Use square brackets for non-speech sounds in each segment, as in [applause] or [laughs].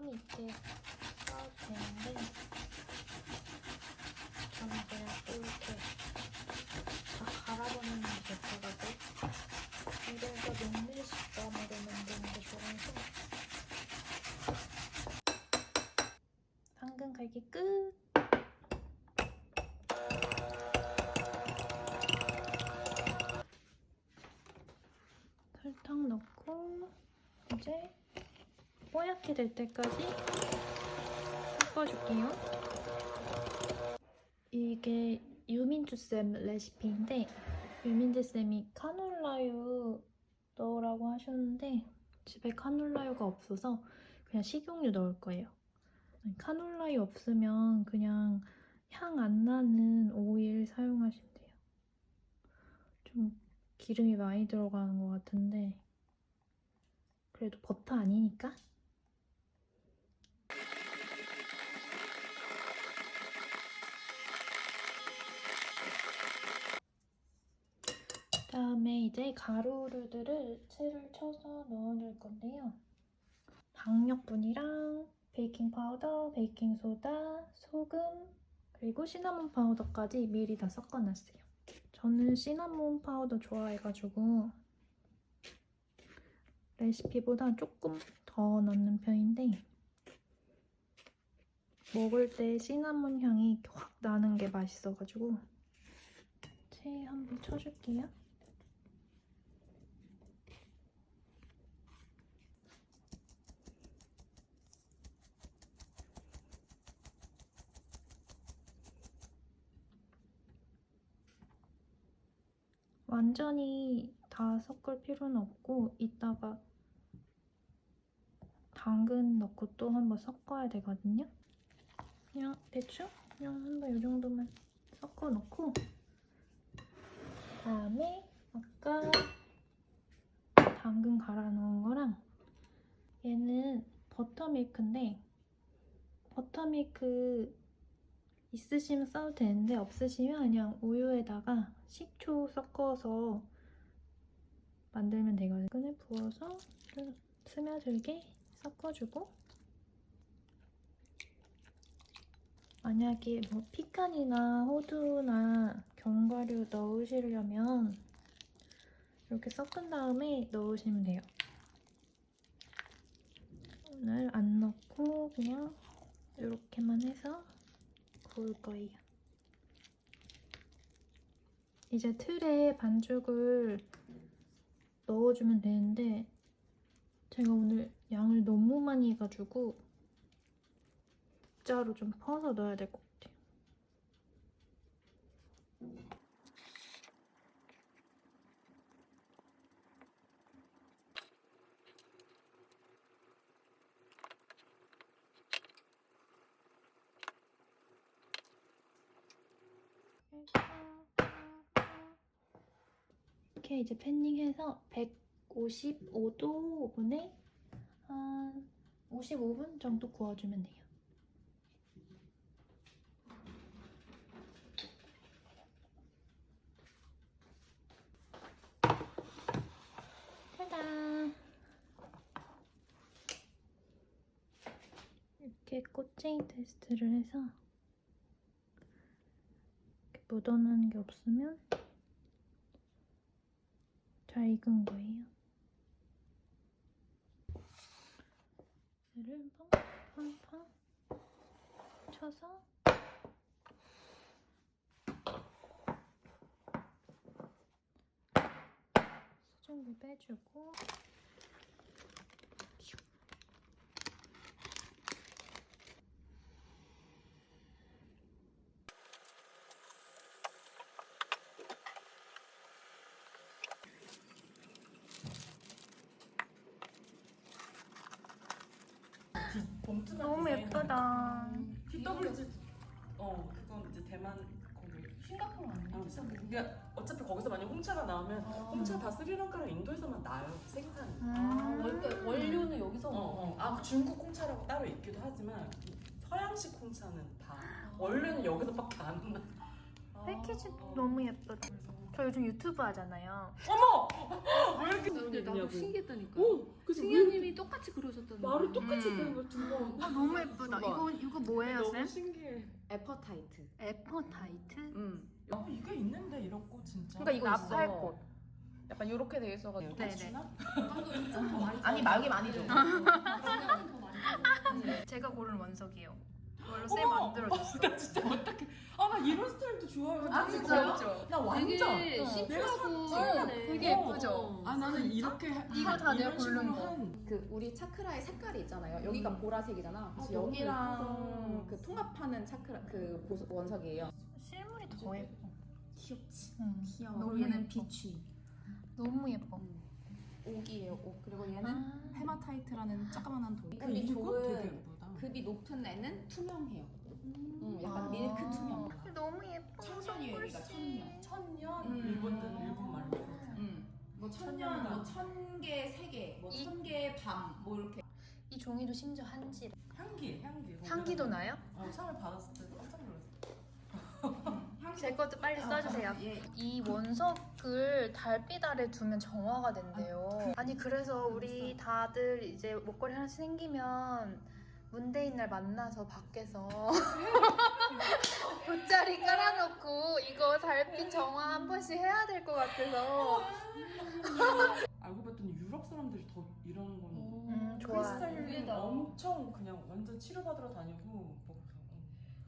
Pamuk'tu. Altında. 뽀얗게 될 때까지 섞어줄게요. 이게 유민주쌤 레시피인데 유민주쌤이 카놀라유 넣으라고 하셨는데 집에 카놀라유가 없어서 그냥 식용유 넣을 거예요. 카놀라유 없으면 그냥 향 안 나는 오일 사용하시면 돼요. 좀 기름이 많이 들어가는 것 같은데 그래도 버터 아니니까 다음에 이제 가루류들을 채를 쳐서 넣어줄 건데요. 박력분이랑 베이킹 파우더, 베이킹 소다, 소금, 그리고 시나몬 파우더까지 미리 다 섞어놨어요. 저는 시나몬 파우더 좋아해가지고 레시피보다 조금 더 넣는 편인데 먹을 때 시나몬 향이 확 나는 게 맛있어가지고 채 한번 쳐줄게요. 완전히 다 섞을 필요는 없고 이따가 당근 넣고 또 한번 섞어야 되거든요. 그냥 대충 그냥 한번 이 정도만 섞어 놓고 그다음에 아까 당근 갈아 놓은 거랑 얘는 버터밀크인데 버터밀크 있으시면 써도 되는데 없으시면 그냥 우유에다가 식초 섞어서 만들면 되거든요. 끈을 부어서 좀 스며들게 섞어주고 만약에 뭐 피칸이나 호두나 견과류 넣으시려면 이렇게 섞은 다음에 넣으시면 돼요. 오늘 안 넣고 그냥 이렇게만 해서 구울 거예요. 이제 틀에 반죽을 넣어주면 되는데 제가 오늘 양을 너무 많이 해가지고 진짜로 좀 퍼서 넣어야 될 것 같아요. 이렇게 이제 팬닝해서 155도 오븐에 한 55분 정도 구워주면 돼요. 짜잔! 이렇게 꼬챙이 테스트를 해서 묻어나는 게 없으면 잘 익은 거예요. 얘를 팡팡팡 쳐서 수증기 빼주고 봉투나 너무. 예쁘다. TWG 어 그건 이제 대만 거기 싱가포르 아니야? 어, 그러니까 어차피 거기서 만약 홍차가 나오면 홍차 다 스리랑카랑 인도에서만 나요 생산이 아, 원- 그러니까 원료는 여기서 어, 어. 아 중국 홍차라고 따로 있기도 하지만 서양식 홍차는 다 원료는 여기서밖에 안 나. 패키지 어. 너무 예쁘다. 저 요즘 유튜브 하잖아요. 어머 근데 나도 있냐고. 신기했다니까. 오 그래서 왜 승현님이 똑같이 그러셨다는 말을 똑같이 음. 했다는 거두 번. 아, 너무 예쁘다. 두 번. 이거 이거 뭐예요, 너무 쌤? 신기해. 에퍼타이트. 에퍼타이트? 응. 어 이게 있는데 이런 꽃 진짜. 그러니까 이거 있어. 나팔꽃. 약간 이렇게 돼 있어가지고. 네, 네. 주나? 아니 말기 많이 줘. [laughs] 제가 고른 원석이에요. 이걸로 쌤 어머! 만들어줬어. 나 진짜 어떡해. 아, 좋아요. 아, 되게 진짜요? 귀엽죠? 나 완전. 되게 어. 심플하고 네. 되게 어. 예쁘죠? 아, 나는 이렇게. 이거 다 내가 이런 식으로 고른 거. 한 그 우리 차크라의 색깔이 있잖아요. 여기가 음. 보라색이잖아. 그래서 아, 너무 여기랑 예쁘다. 그 통합하는 차크라 그 보석- 원석이에요. 실물이 더 예뻐. 귀엽지. 응. 귀여워. 너무 그리고 얘는 예뻐. 비취. 너무 예뻐. 옥이에요. 옥. 그리고 얘는 아. 헤마타이트라는 조그만한 돌. 그 급이 이거 되게 좋은 예쁘다. 급이 높은 애는 투명해요. 음, 약간 아. 밀크 투명. 청선이에요, 여기가 천년. 천년? 음. 일본은 일본 말로. 음. 뭐 천년. 뭐 천 개, 세 개, 뭐 이- 천 개 밤, 뭐 이렇게. 이 종이도 심지어 한지. 향기, 향기. 향기도 나요? 어, 처음에 받았을 때 깜짝 놀랐어. 제 것도 빨리 써주세요. 예. 이 원석을 달빛 아래 두면 정화가 된대요. 아니 그래서 우리 다들 이제 목걸이 하나씩 생기면 문대인 날 만나서 밖에서 [laughs] 돗자리 깔아놓고 이거 달빛 정화 한 번씩 해야 될 것 같아서 알고 봤더니 유럽 사람들이 더 이런 거는 음, 좋아. 크리스탈 위에다. 엄청 그냥 완전 치료받으러 다니고 뭐 그래서.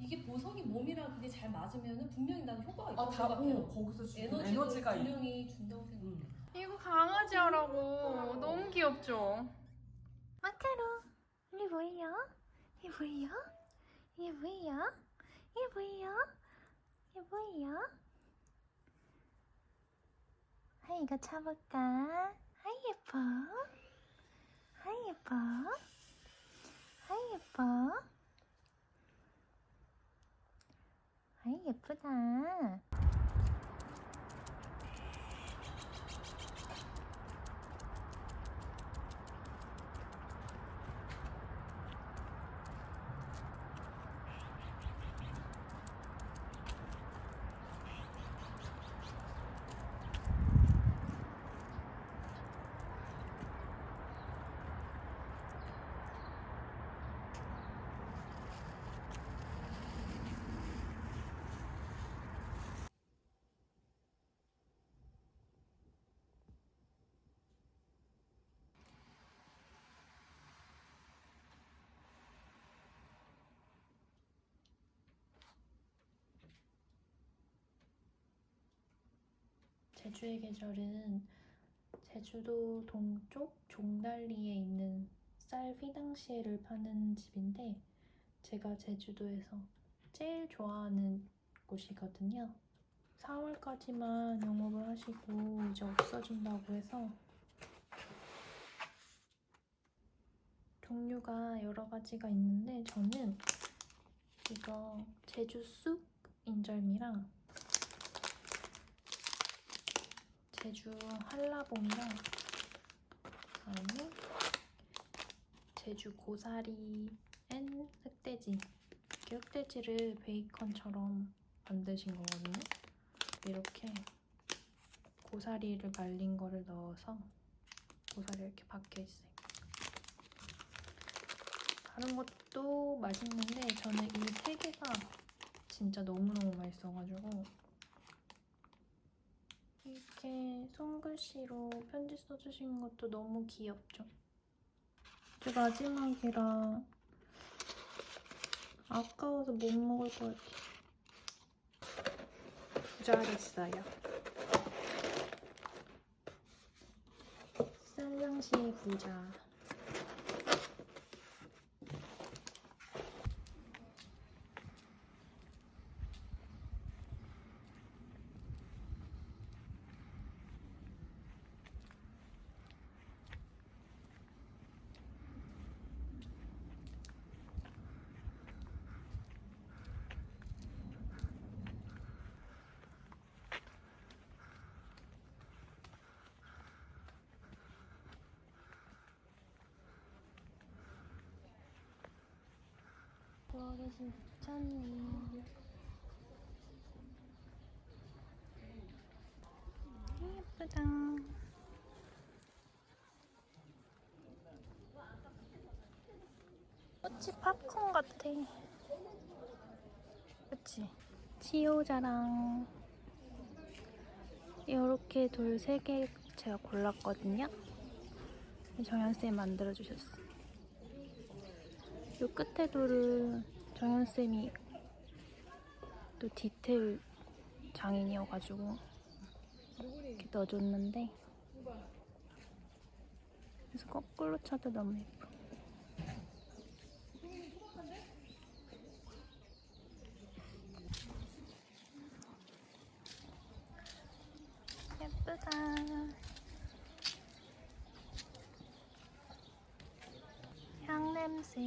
이게 보석이 몸이랑 그게 잘 맞으면 분명히 나는 효과가 있다고 아, 다 생각해요. 어, 거기서 주는 에너지도 에너지가 있 분명히 준다고 생각해요. 음. 이거 강아지 하라고 너무 귀엽죠? 마카로 이게 뭐예요? 이게 뭐예요? 이게 뭐예요? 이게 뭐예요? 이게 뭐예요? 아 이거 쳐볼까? 아 예뻐 아 예뻐 아 예뻐 아 예쁘다 제주의 계절은 제주도 동쪽 종달리에 있는 쌀 휘낭시에를 파는 집인데 제가 제주도에서 제일 좋아하는 곳이거든요. 4월까지만 영업을 하시고 이제 없어진다고 해서 종류가 여러 가지가 있는데 저는 이거 제주 쑥 인절미랑 제주 한라봉이랑 그다음에 제주 고사리 앤 흑돼지. 이렇게 흑돼지를 베이컨처럼 만드신 거거든요. 이렇게 고사리를 말린 거를 넣어서 고사리 이렇게 박혀 있어요. 다른 것도 맛있는데 저는 이 세 개가 진짜 너무너무 맛있어가지고 이렇게 손글씨로 편지 써주신 것도 너무 귀엽죠? 이제 마지막이라 아까워서 못 먹을 것 같아요. 부자됐어요. 쌀랑시의 부자. 누워 계신 부처님. 예쁘다. 꽃이 팝콘 같아. 그치? 치오자랑 이렇게 돌세개 제가 골랐거든요. 정연쌤이 만들어주셨어. 요 끝에 돌은 정현쌤이 또 디테일 장인이어가지고 이렇게 넣어줬는데 그래서 거꾸로 쳐도 너무 예뻐. 예쁘다. 향 냄새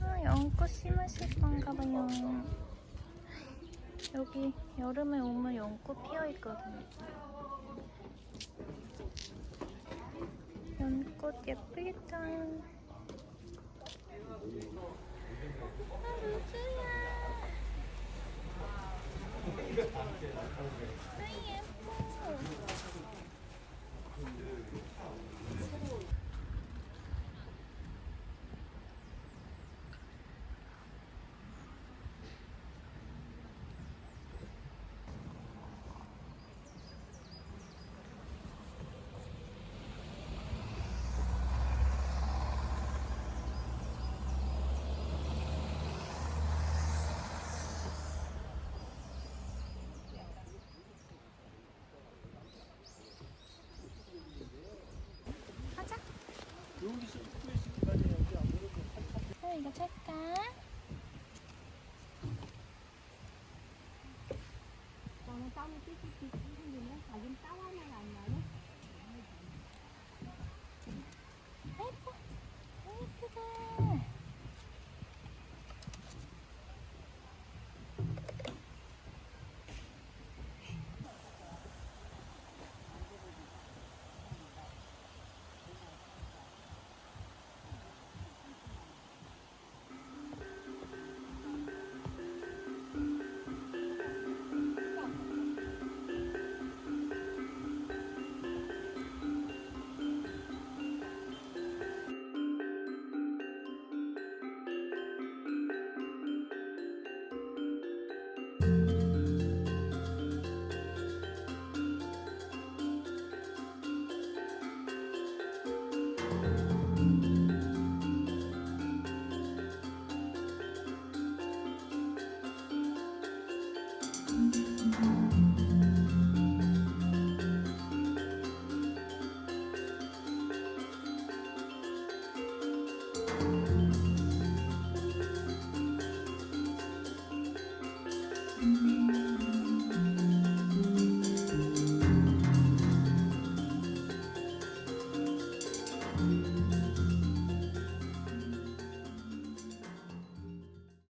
아, 연꽃 심으실 건가 봐요. 여기 여름에 오면 연꽃 피어 있거든요. 연꽃 예쁘겠다. 아, 루즈야. 이거 찰까?